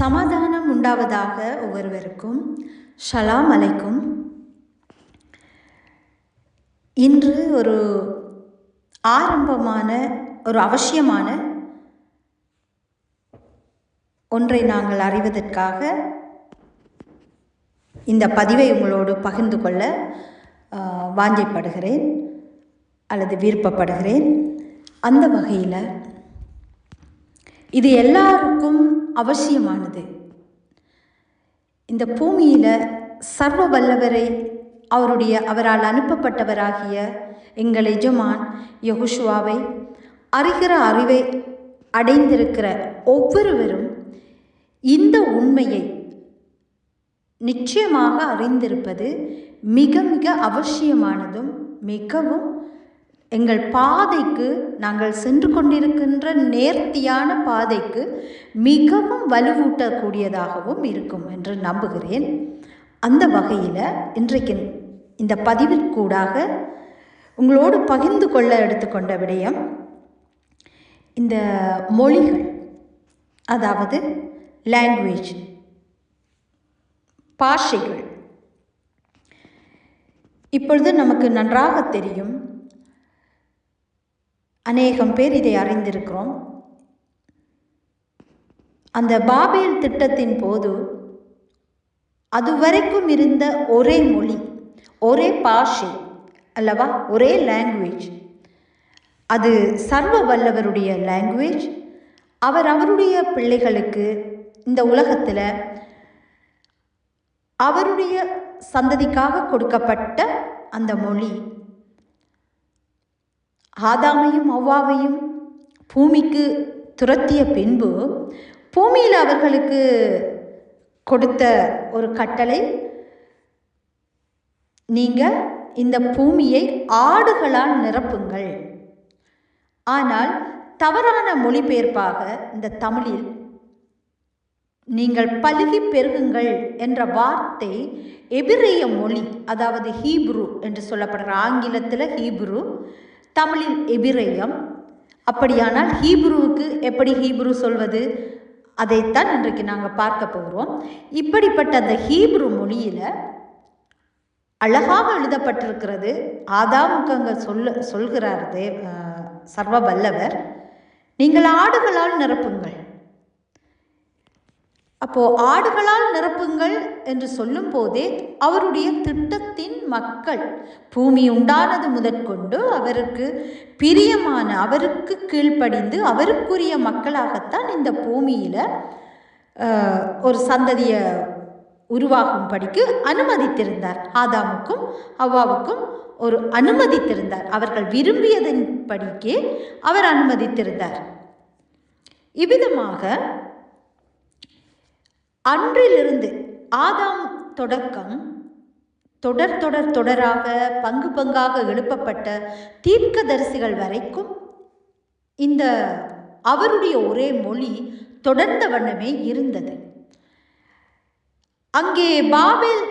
சமாதானம் உண்டாவதாக ஒவ்வொருவருக்கும் ஷலாம் அலைக்கும். இன்று ஒரு ஆரம்பமான ஒரு அவசியமான ஒன்றை நாங்கள் அறிவதற்காக இந்த பதிவை உங்களோடு பகிர்ந்து கொள்ள வாஞ்சைப்படுகிறேன் அல்லது விருப்பப்படுகிறேன். அந்த வகையில் இது எல்லாருக்கும் அவசியமானது. இந்த பூமியில் சர்வ வல்லவரை அவருடைய அவரால் அனுப்பப்பட்டவராகிய எங்கள் எஜமான் யகுஷுவாவை அறிகிற அறிவை அடைந்திருக்கிற ஒவ்வொருவரும் இந்த உண்மையை நிச்சயமாக அறிந்திருப்பது மிக மிக அவசியமானதும் மிகவும் எங்கள் பாதைக்கு நாங்கள் சென்று கொண்டிருக்கின்ற நேர்த்தியான பாதைக்கு மிகவும் வலுவூட்டக்கூடியதாகவும் இருக்கும் என்று நம்புகிறேன். அந்த வகையில் இன்றைக்கு இந்த பதிவிற்கூடாக உங்களோடு பகிர்ந்து கொள்ள எடுத்துக்கொண்ட விடயம் இந்த மொழிகள் அதாவது லாங்குவேஜ் பாஷைகள். இப்பொழுது நமக்கு நன்றாக தெரியும் அநேகம் பேர் இதை அறிந்திருக்கிறோம். அந்த பாபேல் திட்டத்தின் போது அதுவரைக்கும் இருந்த ஒரே மொழி ஒரே பாஷை அல்லவா? ஒரே லாங்குவேஜ் அது சர்வ வல்லவருடைய லாங்குவேஜ் அவர் அவருடைய பிள்ளைகளுக்கு இந்த உலகத்தில் அவருடைய சந்ததிக்காக கொடுக்கப்பட்ட அந்த மொழி. ஆதாமையும் அவ்வாவையும் பூமிக்கு துரத்திய பின்பு பூமியில் அவர்களுக்கு கொடுத்த ஒரு கட்டளை நீங்கள் இந்த பூமியை ஆடுகளால் நிரப்புங்கள். ஆனால் தவறான மொழிபெயர்ப்பாக இந்த தமிழில் நீங்கள் பலுகி பெருகுங்கள் என்ற வார்த்தை எபிரேய மொழி அதாவது ஹீப்ரு என்று சொல்லப்படுற ஆங்கிலத்தில் ஹீப்ரு தமிழில் எபிரேயம். அப்படியானால் ஹீப்ருவுக்கு எப்படி ஹீப்ரு சொல்வது? அதைத்தான் இன்றைக்கு நாங்கள் பார்க்க போகிறோம். இப்படிப்பட்ட அந்த ஹீப்ரு மொழியில் அழகாக எழுதப்பட்டிருக்கிறது. ஆதாமுக்கங்க அங்கே சொல்ல சொல்கிறார் தேவ் சர்வ வல்லவர். நீங்கள் ஆடுகளால் நிரப்புங்கள். அப்போ ஆடுகளால் நிரப்புங்கள் என்று சொல்லும் போதே அவருடைய திட்டத்தின் மக்கள் பூமி உண்டானது முதற்கொண்டு அவருக்கு பிரியமான அவருக்கு கீழ்ப்படிந்து அவருக்குரிய மக்களாகத்தான் இந்த பூமியில் ஒரு சந்ததியை உருவாகும்படிக்கு அனுமதித்திருந்தார். ஆதாமுக்கும் அவ்வாவுக்கும் ஒரு அனுமதித்திருந்தார். அவர்கள் விரும்பியதன் படிக்கே அவர் அனுமதித்திருந்தார். இவ்விதமாக அன்றிலிருந்து ஆதாம் தொடக்கம் தொடர் தொடர் தொடராக பங்கு பங்காக எழுப்பப்பட்ட தீர்க்கதரிசிகள் வரைக்கும் இந்த அவருடைய ஒரே மொழி தொடர்ந்த வண்ணமே இருந்தது. அங்கே பாபேல்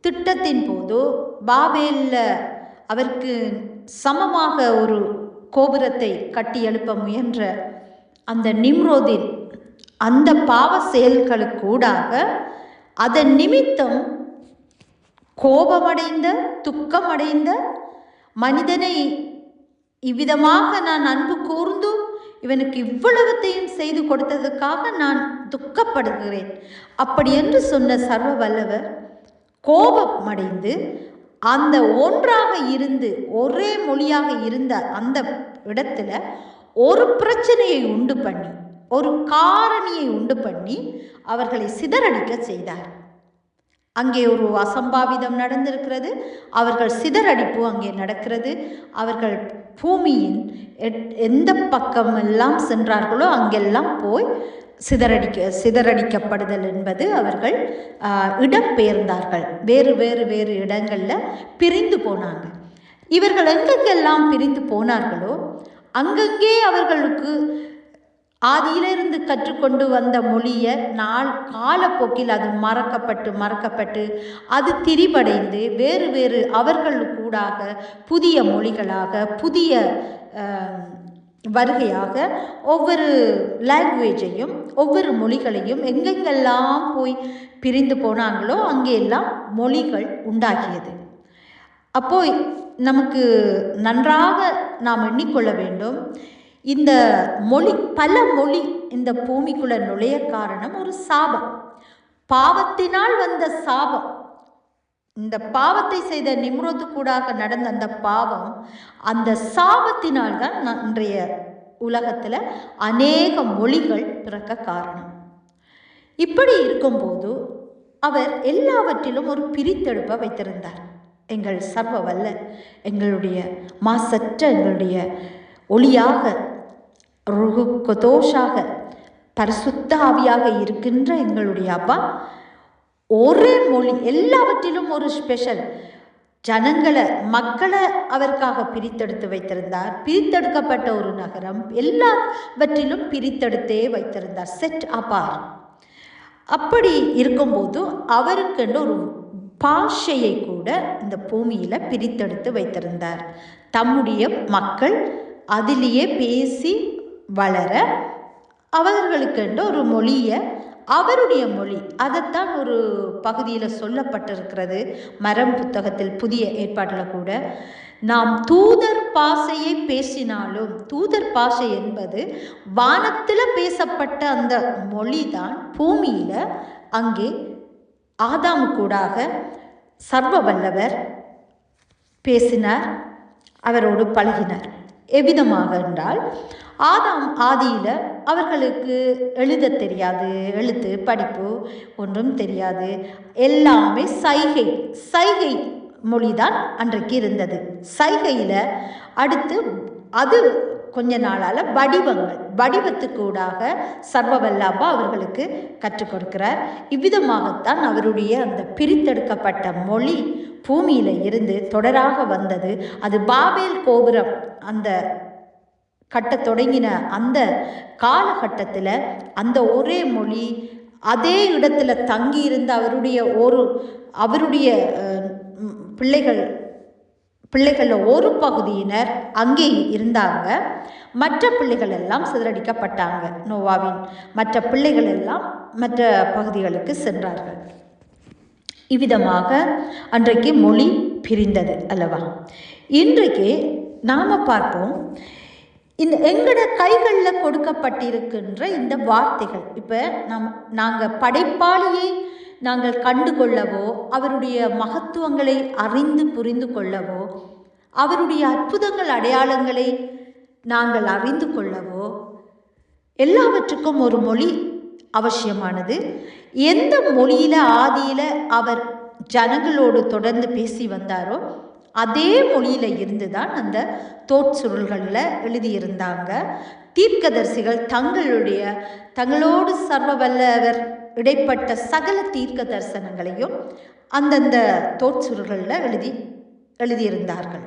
திட்டத்தின் போது பாபேலில் அவருக்கு சமமாக ஒரு கோபுரத்தை கட்டி எழுப்ப முயன்ற அந்த நிம்ரோதின் அந்த பாவ செயல்களுக்கூடாக அதன் நிமித்தம் கோபமடைந்த துக்கமடைந்த மனிதனை இவ்விதமாக நான் அன்பு கூர்ந்தும் இவனுக்கு இவ்வளவத்தையும் செய்து கொடுத்ததுக்காக நான் துக்கப்படுகிறேன். அப்படி என்று சொன்ன சர்வ வல்லவர் கோபமடைந்து அந்த ஒன்றாக இருந்து ஒரே மொழியாக இருந்த அந்த இடத்துல ஒரு பிரச்சனையை உண்டு பண்ணி ஒரு காரணியை உண்டு பண்ணி அவர்களை சிதறடிக்க செய்தார். அங்கே ஒரு அசம்பாவிதம் நடந்திருக்கிறது. அவர்கள் சிதறடிப்பு அங்கே நடக்கிறது. அவர்கள் பூமியின் எட்- எந்த பக்கமெல்லாம் சென்றார்களோ அங்கெல்லாம் போய் சிதறடிக்க சிதறடிக்கப்படுதல் என்பது அவர்கள் இடம்பெயர்ந்தார்கள். வேறு வேறு வேறு இடங்களில் பிரிந்து போனாங்க. இவர்கள் எங்கெங்கெல்லாம் பிரிந்து போனார்களோ அங்கங்கே அவர்களுக்கு ஆதியிலிருந்து கற்றுக்கொண்டு வந்த மொழியை நாள் காலப்போக்கில் அது மறக்கப்பட்டு மறக்கப்பட்டு அது திரிபடைந்து வேறு வேறு அவர்கள் கூடாக புதிய மொழிகளாக புதிய வருகையாக ஒவ்வொரு லாங்குவேஜையும் ஒவ்வொரு மொழிகளையும் எங்கெங்கெல்லாம் போய் பிரிந்து போனாங்களோ அங்கெல்லாம் மொழிகள் உண்டாகியது. அப்போ நமக்கு நன்றாக நாம் எண்ணிக்கொள்ள வேண்டும். இந்த மொழி பல மொழி இந்த பூமிக்குள்ள நுழைய காரணம் ஒரு சாபம். பாவத்தினால் வந்த சாபம். இந்த பாவத்தை செய்த நிம்ரோத்து கூடாக நடந்த அந்த பாவம் அந்த சாபத்தினால் தான் இன்றைய உலகத்தில் அநேக மொழிகள் பிறக்க காரணம். இப்படி இருக்கும்போது அவர் எல்லாவற்றிலும் ஒரு பிரித்தெடுப்பை வைத்திருந்தார். எங்கள் சர்வ வல்ல எங்களுடைய மாசற்ற எங்களுடைய ஒளியாக ருகு கொதோஷாக பரிசுத்த ஆவியாக இருக்கின்ற எங்களுடைய அப்பா ஒரே மொழி எல்லாவற்றிலும் ஒரு ஸ்பெஷல் ஜனங்களை மக்களை அவருக்காக பிரித்தெடுத்து வைத்திருந்தார். பிரித்தெடுக்கப்பட்ட ஒரு நகரம் எல்லாவற்றிலும் பிரித்தெடுத்தே வைத்திருந்தார். செட் அபார் அப்படி இருக்கும்போது அவருக்கென்று ஒரு பாஷையை கூட இந்த பூமியில் பிரித்தெடுத்து வைத்திருந்தார். தம்முடைய மக்கள் அதிலேயே பேசி வளர அவர்களுக்கென்று ஒரு மொழியை அவருடைய மொழி. அதைத்தான் ஒரு பகுதியில் சொல்லப்பட்டிருக்கிறது. மரம் புத்தகத்தில் புதிய ஏற்பாட்டில் கூட. நாம் தூதர் பாஷையை பேசினாலும் தூதர் பாஷை என்பது வானத்தில் பேசப்பட்ட அந்த மொழி தான் பூமியில் அங்கே ஆதாமு கூடாக சர்வ வல்லவர் பேசினார் அவரோடு பழகினார். எவ்விதமாக என்றால் ஆதாம் ஆதியில் அவர்களுக்கு எழுத தெரியாது எழுத்து படிப்பு ஒன்றும் தெரியாது. எல்லாமே சைகை சைகை மொழிதான் அன்றைக்கு இருந்தது. சைகையில் அடுத்து அது கொஞ்ச நாளால் வடிவங்கள் வடிவத்துக்கூடாக சர்வவல்லாபா அவர்களுக்கு கற்றுக் கொடுக்கிறார். இவ்விதமாகத்தான் அவருடைய அந்த பிரித்தெடுக்கப்பட்ட மொழி பூமியில் இருந்து தொடராக வந்தது. அது பாபேல் கோபுரம் அந்த கட்டத் தொடங்கின அந்த காலகட்டத்தில் அந்த ஒரே மொழி அதே இடத்துல தங்கியிருந்த அவருடைய ஒரு அவருடைய பிள்ளைகள் பிள்ளைகளில் ஒரு பகுதியினர் அங்கே இருந்தாங்க. மற்ற பிள்ளைகள் எல்லாம் சிதறடிக்கப்பட்டாங்க நோவாவின். மற்ற பிள்ளைகள் எல்லாம் மற்ற பகுதிகளுக்கு சென்றார்கள். இவ்விதமாக அன்றைக்கு மொழி பிரிந்தது அல்லவா? இன்றைக்கு நாம் பார்ப்போம். இந்த எங்களோட கைகளில் கொடுக்கப்பட்டிருக்கின்ற இந்த வார்த்தைகள். இப்போ நம் நாங்கள் படைப்பாளியை நாங்கள் கண்டு கொள்ளவோ அவருடைய மகத்துவங்களை அறிந்து புரிந்து கொள்ளவோ அவருடைய அற்புதங்கள் அடையாளங்களை நாங்கள் அறிந்து கொள்ளவோ எல்லாவற்றுக்கும் ஒரு மொழி அவசியமானது. எந்த மொழியில் ஆதியில் அவர் ஜனங்களோடு தொடர்ந்து பேசி வந்தாரோ அதே மொழியில் இருந்து தான் அந்த தோற்சுருள்களில் எழுதியிருந்தாங்க. தீர்க்கதரிசிகள் தங்களுடைய தங்களோடு சர்வ வல்லவர் இடைப்பட்ட சகல தீர்க்க தரிசனங்களையும் அந்தந்த தோற்சுருகளில் எழுதி எழுதியிருந்தார்கள்.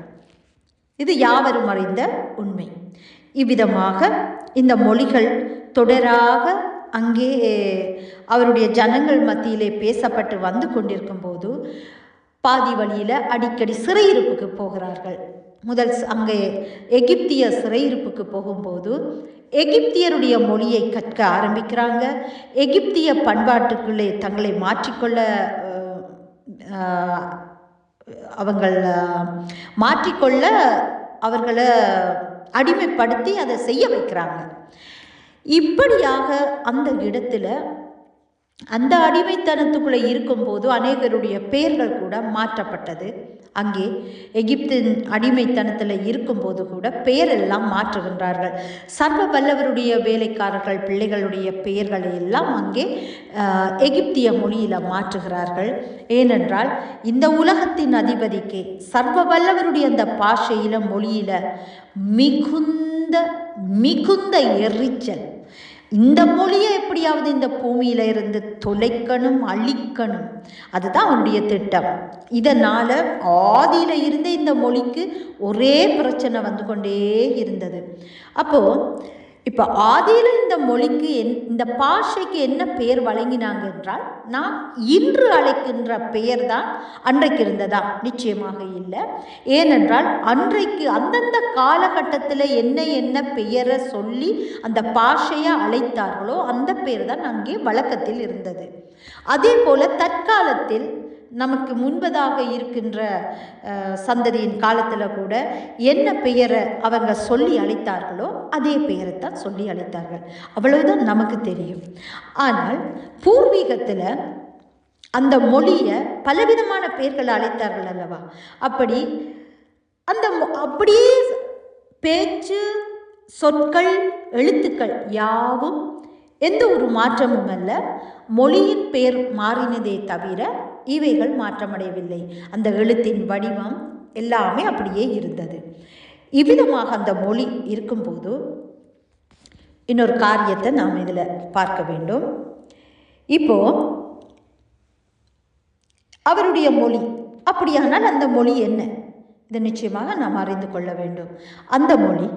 இது யாவரும் அறிந்த உண்மை. இவ்விதமாக இந்த மொழிகள் தொடராக அங்கே அவருடைய ஜனங்கள் மத்தியிலே பேசப்பட்டு வந்து கொண்டிருக்கும் போது பாதி வழியில் அடிக்கடி சிறையிருப்புக்கு போகிறார்கள். முதல் அங்கே எகிப்திய சிறையிருப்புக்கு போகும்போது எகிப்தியருடைய மொழியை கற்க ஆரம்பிக்கிறாங்க. எகிப்திய பண்பாட்டுக்குள்ளே தங்களை மாற்றிக்கொள்ள அவங்கள் மாற்றிக்கொள்ள அவர்களை அடிமைப்படுத்தி அதை செய்ய வைக்கிறாங்க. இப்படியாக அந்த இடத்துல அந்த அடிமைத்தனத்துக்குள்ளே இருக்கும்போது அநேகருடைய பெயர்கள் கூட மாற்றப்பட்டது. அங்கே எகிப்தின் அடிமைத்தனத்தில் இருக்கும்போது கூட பெயரெல்லாம் மாற்றுகின்றார்கள். சர்வ வல்லவருடைய வேலைக்காரர்கள் பிள்ளைகளுடைய பெயர்களை எல்லாம் அங்கே எகிப்திய மொழியில் மாற்றுகிறார்கள். ஏனென்றால் இந்த உலகத்தின் அதிபதிக்கு சர்வ வல்லவருடைய அந்த பாஷையில மொழியில மிகுந்த மிகுந்த எரிச்சல் இந்த மொழியை எப்படியாவது இந்த பூமியில இருந்து தொலைக்கணும் அழிக்கணும். அதுதான் அவனுடைய திட்டம். இதனால ஆதியில இருந்து இந்த மொழிக்கு ஒரே பிரச்சனை வந்து கொண்டே இருந்தது. அப்போ இப்போ ஆதியில் இந்த மொழிக்கு என் இந்த பாஷைக்கு என்ன பெயர் வழங்கினாங்க என்றால் நாம் இன்று அழைக்கின்ற பெயர் தான் அன்றைக்கு இருந்ததா? நிச்சயமாக இல்லை. ஏனென்றால் அன்றைக்கு அந்தந்த காலகட்டத்தில் என்ன என்ன பெயரை சொல்லி அந்த பாஷையை அழைத்தார்களோ அந்த பெயர் தான் அங்கே வழக்கத்தில் இருந்தது. அதே போல தற்காலத்தில் நமக்கு முன்பதாக இருக்கின்ற சந்ததியின் காலத்தில் கூட என்ன பெயரை அவங்க சொல்லி அழைத்தார்களோ அதே பெயரை தான் சொல்லி அழைத்தார்கள் அவ்வளவுதான் நமக்கு தெரியும். ஆனால் பூர்வீகத்தில் அந்த மொழியை பலவிதமான பெயர்களை அழைத்தார்கள் அல்லவா? அப்படி அந்த அப்படியே பேச்சு சொற்கள் எழுத்துக்கள் யாவும் எந்த ஒரு மாற்றமும் அல்ல. மொழியின் பெயர் மாறினதே தவிர இவைகள் மாற்றமடையவில்லை. அந்த எழுத்தின் வடிவம் எல்லாமே அப்படியே இருந்தது. இவ்விதமாக அந்த மொழி இருக்கும்போது இன்னொரு காரியத்தை நாம் இதில் பார்க்க வேண்டும். இப்போ அவருடைய மொழி அப்படியானால் அந்த மொழி என்ன? இதை நிச்சயமாக நாம் அறிந்து கொள்ள வேண்டும். அந்த மொழி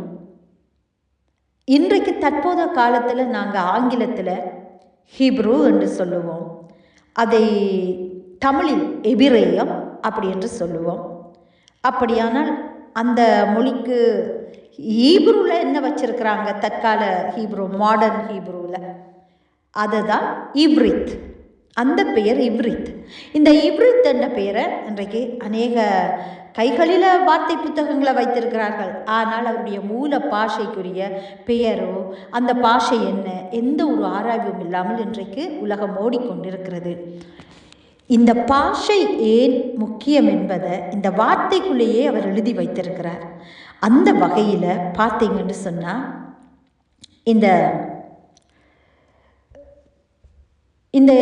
இன்றைக்கு தற்போதைய காலத்தில் நாங்கள் ஆங்கிலத்தில் ஹீப்ரு என்று சொல்லுவோம். அதை தமிழில் எபிரேயம் அப்படி என்று சொல்லுவோம். அப்படியானால் அந்த மொழிக்கு ஈப்ரூவில் என்ன வச்சுருக்கிறாங்க? தற்கால ஹீப்ரூ மாடர்ன் ஹீப்ருவில் அதுதான் இவ்ரித். அந்த பெயர் இவ்ரித். இந்த இவ்ரித் என்ற பெயரை இன்றைக்கு அநேக கைகளில் வார்த்தை புத்தகங்களை வைத்திருக்கிறார்கள். ஆனால் அவருடைய மூல பாஷைக்குரிய பெயரோ அந்த பாஷை என்ன? எந்த ஒரு ஆராய்வும் இல்லாமல் இன்றைக்கு உலகம் ஓடிக்கொண்டிருக்கிறது. இந்த பாஷை ஏன் முக்கியம் என்பதை இந்த வார்த்தைக்குள்ளேயே அவர் எழுதி வைத்திருக்கிறார். அந்த வகையில் பார்த்தீங்கன்னு சொன்னால் இந்த இந்த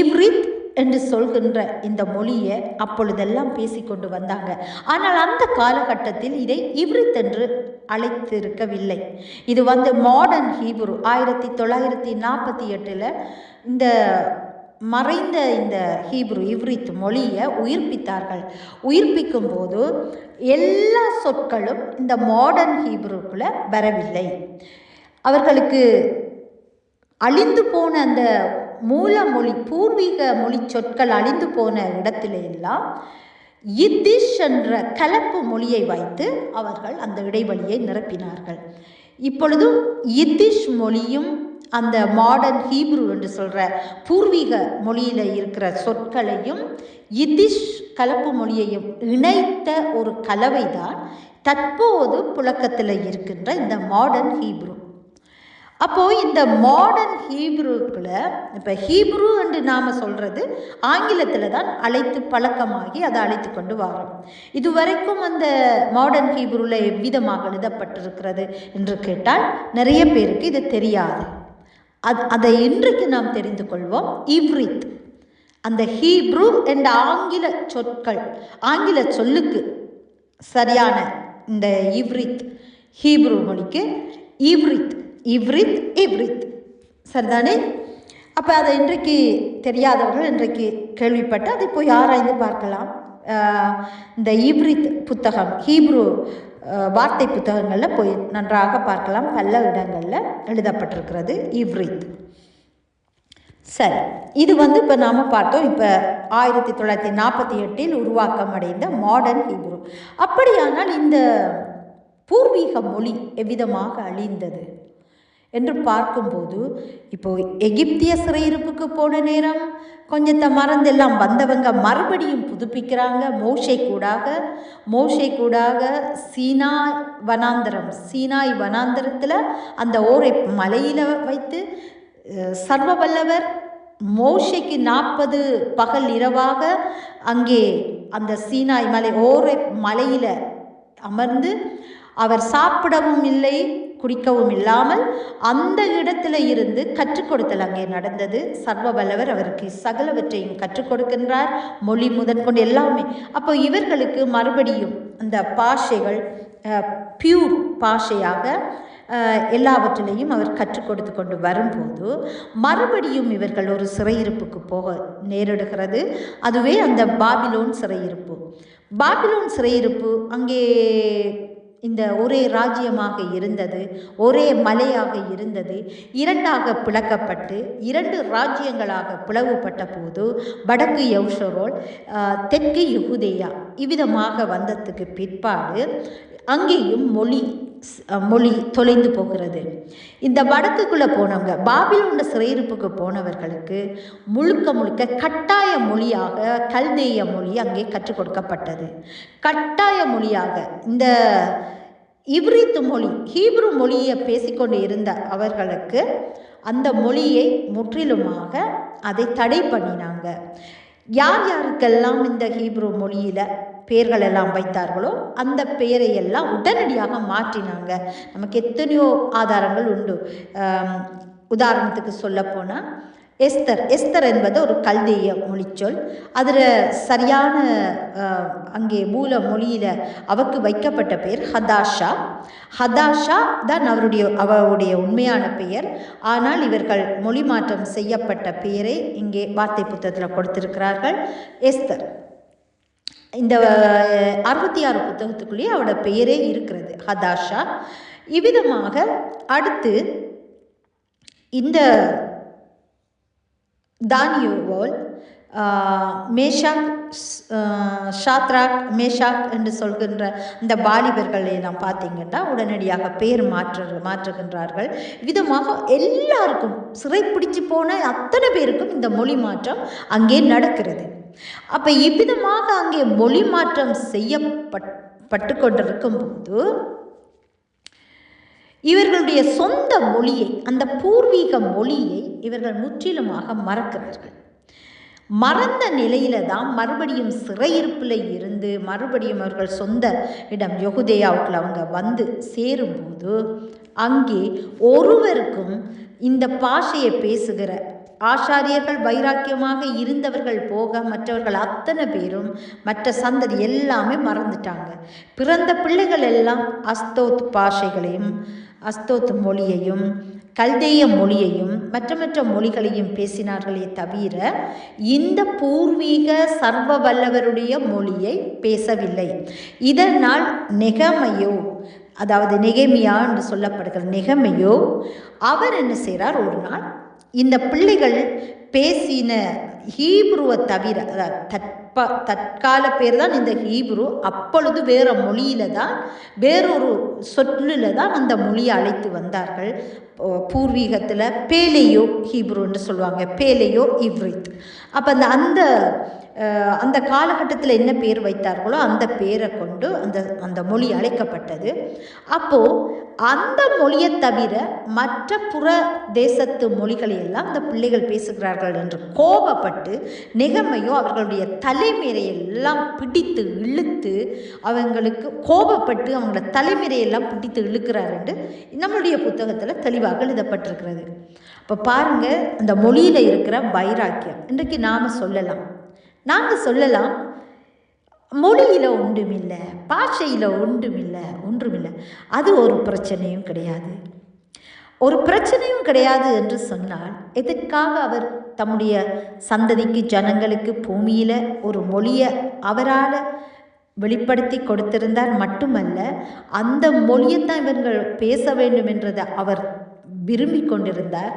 இவ்ரித் என்று சொல்கின்ற இந்த மொழியை அப்பொழுதெல்லாம் பேசிக்கொண்டு வந்தாங்க. ஆனால் அந்த காலகட்டத்தில் இதை இவ்ரித் என்று அழைத்திருக்கவில்லை. இது வந்து மாடர்ன் ஹீப்ரு ஆயிரத்தி தொள்ளாயிரத்தி நாற்பத்தி எட்டில் இந்த மறைந்த இந்த ஹீப்ரு இவ்ரித் மொழியை உயிர்ப்பித்தார்கள். உயிர்ப்பிக்கும் போது எல்லா சொற்களும் இந்த மாடர்ன் ஹீப்ருக்குள்ளே வரவில்லை. அவர்களுக்கு அழிந்து போன அந்த மூல மொழி பூர்வீக மொழி சொற்கள் அழிந்து போன இடத்துல எல்லாம் இத்திஷ் என்ற கலப்பு மொழியை வைத்து அவர்கள் அந்த இடைவெளியை நிரப்பினார்கள். இப்பொழுது இத்திஷ் மொழியும் அந்த மாடர்ன் ஹீப்ரு என்று சொல்கிற பூர்வீக மொழியில் இருக்கிற சொற்களையும் இதிஷ் கலப்பு மொழியையும் இணைத்த ஒரு கலவை தான் தற்போது புழக்கத்தில் இருக்கின்ற இந்த மாடர்ன் ஹீப்ரு அப்போது இந்த மாடர்ன் ஹீப்ருக்கில் இப்போ ஹீப்ரு என்று நாம் சொல்கிறது ஆங்கிலத்தில் தான் அழைத்து பழக்கமாகி அதை அழைத்து கொண்டு வரோம். இதுவரைக்கும் அந்த மாடர்ன் ஹீப்ருவில் எவ்விதமாக எழுதப்பட்டிருக்கிறது என்று கேட்டால் நிறைய பேருக்கு இது தெரியாது. அது அதை இன்றைக்கு நாம் தெரிந்து கொள்வோம். இவ்ரித். அந்த ஹீப்ரூ என்ற ஆங்கில சொற்கள் ஆங்கில சொல்லுக்கு சரியான இந்த இவ்ரித் ஹீப்ரு மொழிக்கு இவ்ரித் இவ்ரித் இவ்ரித். சரிதானே? அப்போ அதை இன்றைக்கு தெரியாதவர்கள் இன்றைக்கு கேள்விப்பட்டு அதை போய் ஆராய்ந்து பார்க்கலாம். இந்த இவ்ரித் புத்தகம் ஹீப்ரூ வார்த்தை புத்தகங்களில் போய் நன்றாக பார்க்கலாம். பல இடங்களில் எழுதப்பட்டிருக்கிறது இவ்ரித். சரி இது வந்து இப்போ நாம் பார்த்தோம். இப்போ ஆயிரத்தி தொள்ளாயிரத்தி நாற்பத்தி எட்டில் உருவாக்கம் அடைந்த மாடர்ன் ஹீப்ரு. அப்படியானால் இந்த பூர்வீக மொழி எவ்விதமாக அழிந்தது? என்று பார்க்கும்போது இப்போது எகிப்திய சிறையிருப்புக்கு போன நேரம் கொஞ்சத்தை மறந்தெல்லாம் வந்தவங்க மறுபடியும் புதுப்பிக்கிறாங்க. மோஷை கூடாக மோஷை கூடாக சீனாய் வனாந்தரம் சீனாய் வனாந்தரத்தில் அந்த ஓரை மலையில் வைத்து அஹ், சர்வ வல்லவர் மோஷைக்கு நாற்பது பகல் இரவாக அங்கே அந்த சீனாய் மலை ஓரை மலையில் அமர்ந்து அவர் சாப்பிடவும் இல்லை. குடிக்கவும் இல்லாமல் அந்த இடத்துல இருந்து கற்றுக் கொடுத்தல் அங்கே நடந்தது. சர்வ வல்லவர் அவருக்கு சகலவற்றையும் கற்றுக் கொடுக்கின்றார். மொழி முதற்கொண்டு எல்லாமே. அப்போ இவர்களுக்கு மறுபடியும் அந்த பாஷைகள் பியூர் பாஷையாக எல்லாவற்றிலையும் அவர் கற்றுக் கொடுத்து கொண்டு வரும்போது மறுபடியும் இவர்கள் ஒரு சிறையிருப்புக்கு போக நேரிடுகிறது. அதுவே அந்த பாபிலோன் சிறையிருப்பு. பாபிலோன் சிறையிருப்பு அங்கே இந்த ஒரே ராஜ்யமாக இருந்தது ஒரே மலையாக இருந்தது. இரண்டாக பிளக்கப்பட்டு இரண்டு ராஜ்யங்களாக பிளவுபட்ட போது வடக்கு யௌஷரோல் தெற்கு யுகுதேயா இவ்விதமாக வந்ததுக்கு பிற்பாடு அங்கேயும் மொழி மொழி தொலைந்து போகிறது. இந்த வடக்குக்குள்ளே போனவங்க பாபிலோண்ட சிறையிருப்புக்கு போனவர்களுக்கு முழுக்க முழுக்க கட்டாய மொழியாக கல்தேய மொழி அங்கே கற்றுக் கொடுக்கப்பட்டது. கட்டாய மொழியாக இந்த இவ்ரித்து மொழி ஹீப்ரு மொழியை பேசிக்கொண்டு இருந்த அவர்களுக்கு அந்த மொழியை முற்றிலுமாக அதை தடை பண்ணினாங்க. யார் யாருக்கெல்லாம் இந்த ஹீப்ரு மொழியில் பெயர்கள் எல்லாம் வைத்தார்களோ அந்த பெயரை எல்லாம் உடனடியாக மாற்றினாங்க. நமக்கு எத்தனையோ ஆதாரங்கள் உண்டு. உதாரணத்துக்கு சொல்லப்போனால் எஸ்தர் எஸ்தர் என்பது ஒரு கல்தேய மொழிச்சொல். அதில் சரியான அங்கே மூல மொழியில் அவக்கு வைக்கப்பட்ட பெயர் ஹதாஷா. ஹதாஷா தான் அவருடைய அவருடைய உண்மையான பெயர். ஆனால் இவர்கள் மொழி மாற்றம் செய்யப்பட்ட பெயரை இங்கே வார்த்தை புத்தகத்தில் கொடுத்திருக்கிறார்கள். எஸ்தர். இந்த அறுபத்தி ஆறு புத்தகத்துக்குள்ளேயே அவரோட பெயரே இருக்கிறது ஹதாஷா. இவ்விதமாக அடுத்து இந்த தான் யுவோல் மேஷாக் ஸ்- ஷாத்ராக் மேஷாக் என்று சொல்கின்ற இந்த வாலிபர்களை நாம் பார்த்தீங்கன்னா உடனடியாக பேர் மாற்று மாற்றுகின்றார்கள். விதமாக எல்லாருக்கும் சிறைப்பிடிச்சு போன அத்தனை பேருக்கும் இந்த மொழி மாற்றம் அங்கே நடக்கிறது. அப்போ இவ்விதமாக அங்கே மொழி மாற்றம் செய்யப்பட் பட்டு கொண்டிருக்கும் போது இவர்களுடைய சொந்த மொழியை அந்த பூர்வீக மொழியை இவர்கள் முற்றிலுமாக மறக்கிறார்கள். மறந்த நிலையில தான் மறுபடியும் சிறையிருப்பில் இருந்து மறுபடியும் அவர்கள் சொந்த இடம் யொகுதேயாவுக்குள்ள அவங்க வந்து சேரும்போது அங்கே ஒருவருக்கும் இந்த பாஷையை பேசுகிற ஆச்சாரியர்கள் வைராக்கியமாக இருந்தவர்கள் போக மற்றவர்கள் அத்தனை பேரும் மற்ற சந்ததி எல்லாமே மறந்துட்டாங்க. பிறந்த பிள்ளைகள் எல்லாம் அஸ்தோத் பாஷைகளையும் அஸ்தோத் மொழியையும் கல்தேய மொழியையும் மற்ற மற்ற மொழிகளையும் பேசினார்களே தவிர இந்த பூர்வீக சர்வ வல்லவருடைய மொழியை பேசவில்லை. இதனால் நெகமையோ அதாவது நெகமியா என்று சொல்லப்படுகிற நெகமையோ அவர் என்ன செய்கிறார் ஒரு நாள் இந்த பிள்ளைகள் பேசின ஹீப்ருவை தவிர தற்ப தற்கால பேர் தான் இந்த ஹீப்ரு அப்பொழுது வேறு மொழியில தான் வேறொரு சொல்லில் தான் அந்த மொழியை அழைத்து வந்தார்கள். பூர்வீகத்தில் பேலையோ ஹீப்ருன்னு சொல்லுவாங்க. பேலையோ இவ்ரித். அப்போ அந்த அந்த அந்த காலகட்டத்தில் என்ன பேர் வைத்தார்களோ அந்த பேரை கொண்டு அந்த அந்த மொழி அழைக்கப்பட்டது. அப்போது அந்த மொழியை தவிர மற்ற புற தேசத்து மொழிகளை எல்லாம் அந்த பிள்ளைகள் பேசுகிறார்கள் என்று கோபப்பட்டு நிகமையோ அவர்களுடைய தலைமையை எல்லாம் பிடித்து இழுத்து அவங்களுக்கு கோபப்பட்டு அவங்களோட தலைமுறையெல்லாம் பிடித்து இழுக்கிறார் என்று நம்மளுடைய புத்தகத்தில் தெளிவாக எழுதப்பட்டிருக்கிறது. இப்போ பாருங்கள் அந்த மொழியில் இருக்கிற வைராக்கியம். இன்றைக்கு நாம் சொல்லலாம். நாங்கள் சொல்லலாம் மொழியில் ஒன்றுமில்லை பாஷையில் ஒன்றுமில்லை ஒன்றுமில்லை. அது ஒரு பிரச்சனையும் கிடையாது. ஒரு பிரச்சனையும் கிடையாது என்று சொன்னால் எதற்காக அவர் தம்முடைய சந்ததிக்கு ஜனங்களுக்கு பூமியில் ஒரு மொழியை அவரால் வெளிப்படுத்தி கொடுத்திருந்தார் மட்டுமல்ல அந்த மொழியைத்தான் இவர்கள் பேச வேண்டும் என்றதை அவர் விரும்பி கொண்டிருந்தார்.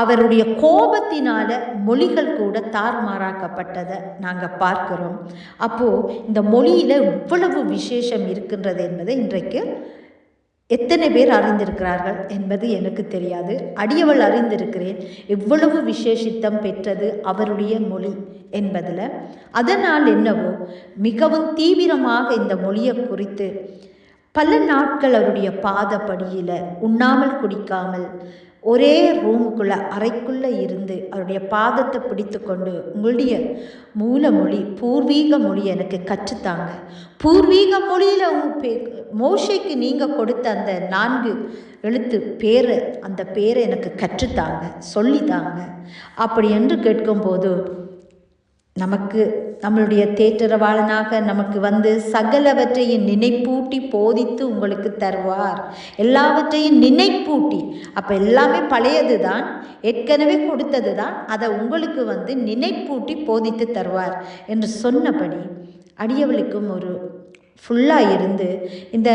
அவருடைய கோபத்தினால மொழிகள் கூட தார்மாறாக்கப்பட்டதை நாங்கள் பார்க்கிறோம். அப்போது இந்த மொழியில் இவ்வளவு விசேஷம் இருக்கின்றது என்பதை இன்றைக்கு எத்தனை பேர் அறிந்திருக்கிறார்கள் என்பது எனக்கு தெரியாது. அடியவள் அறிந்திருக்கிறேன். எவ்வளவு விசேஷித்தம் பெற்றது அவருடைய மொழி என்பதில். அதனால் என்னவோ மிகவும் தீவிரமாக இந்த மொழியை குறித்து பல நாட்கள் அவருடைய பாதப்படியில் உண்ணாமல் குடிக்காமல் ஒரே ரூமுக்குள்ள அறைக்குள்ளே இருந்து அவருடைய பாதத்தை பிடித்து கொண்டு உங்களுடைய மூல மொழி பூர்வீக மொழி எனக்கு கற்றுத்தாங்க. பூர்வீக மொழியில் உங்க பே மோஷைக்கு நீங்கள் கொடுத்த அந்த நான்கு எழுத்து பேரை அந்த பேரை எனக்கு கற்றுத்தாங்க சொல்லித்தாங்க. அப்படி என்று கேட்கும்போது நமக்கு நம்மளுடைய தேற்றரவாளனாக நமக்கு வந்து சகலவற்றையும் நினைப்பூட்டி போதித்து உங்களுக்கு தருவார். எல்லாவற்றையும் நினைப்பூட்டி. அப்போ எல்லாமே பழையது தான் ஏற்கனவே கொடுத்தது தான் அதை உங்களுக்கு வந்து நினைப்பூட்டி போதித்து தருவார் என்று சொன்னபடி அடியவளுக்கும் ஒரு ஃபுல்லாக இருந்து இந்த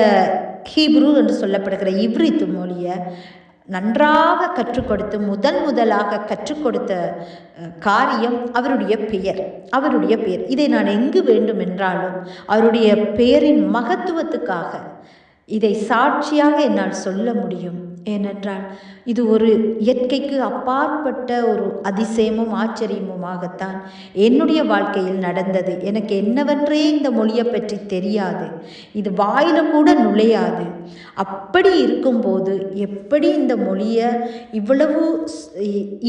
ஹீப்ரு என்று சொல்லப்படுகிற இப்ரித்து மொழியை நன்றாக கற்றுக் கொடுத்து முதல் முதலாக கற்றுக் கொடுத்த காரியம் அவருடைய பெயர் அவருடைய பெயர். இதை நான் எங்கு வேண்டும் என்றாலும் அவருடைய பெயரின் மகத்துவத்துக்காக இதை சாட்சியாக என்னால் சொல்ல முடியும். ஏனென்றால் இது ஒரு இயற்கைக்கு அப்பாற்பட்ட ஒரு அதிசயமும் ஆச்சரியமுமாகத்தான் என்னுடைய வாழ்க்கையில் நடந்தது. எனக்கு என்னவென்றே இந்த மொழியை பற்றி தெரியாது. இது வாயில கூட நுழையாது. அப்படி இருக்கும்போது எப்படி இந்த மொழியை இவ்வளவு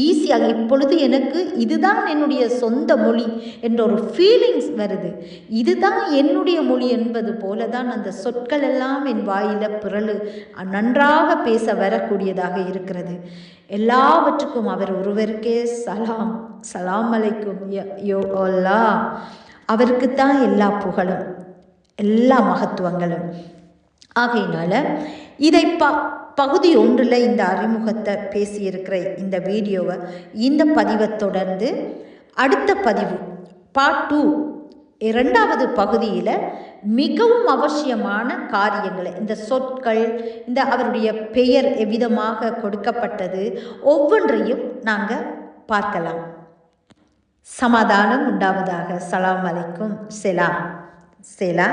ஈஸியாக இப்பொழுது எனக்கு இதுதான் என்னுடைய சொந்த மொழி என்ற ஒரு ஃபீலிங்ஸ் வருது. இதுதான் என்னுடைய மொழி என்பது போல தான் அந்த சொற்கள் எல்லாம் என் வாயில பிறழு நன்றாக பேச வரக்கூடியதாக இருக்கிறது. எல்லாவற்றுக்கும் அவர் ஒருவருக்கே சலாம் சலாம் அலைக்கும் யோ அல்லா. அவருக்குத்தான் எல்லா புகழும் எல்லா மகத்துவங்களும். ஆகையினால இதை ப பகுதி ஒன்றில் இந்த அறிமுகத்தை பேசியிருக்கிற இந்த வீடியோவை இந்த பதிவை தொடர்ந்து அடுத்த பதிவு பார்ட் டூ இரண்டாவது பகுதியில் மிகவும் அவசியமான காரியங்களை இந்த சொற்கள் இந்த அவருடைய பெயர் எவ்விதமாக கொடுக்கப்பட்டது ஒவ்வொன்றையும் நாங்கள் பார்க்கலாம். சமாதானம் உண்டாவதாக. சலாம் அலைக்கும். செலா செலா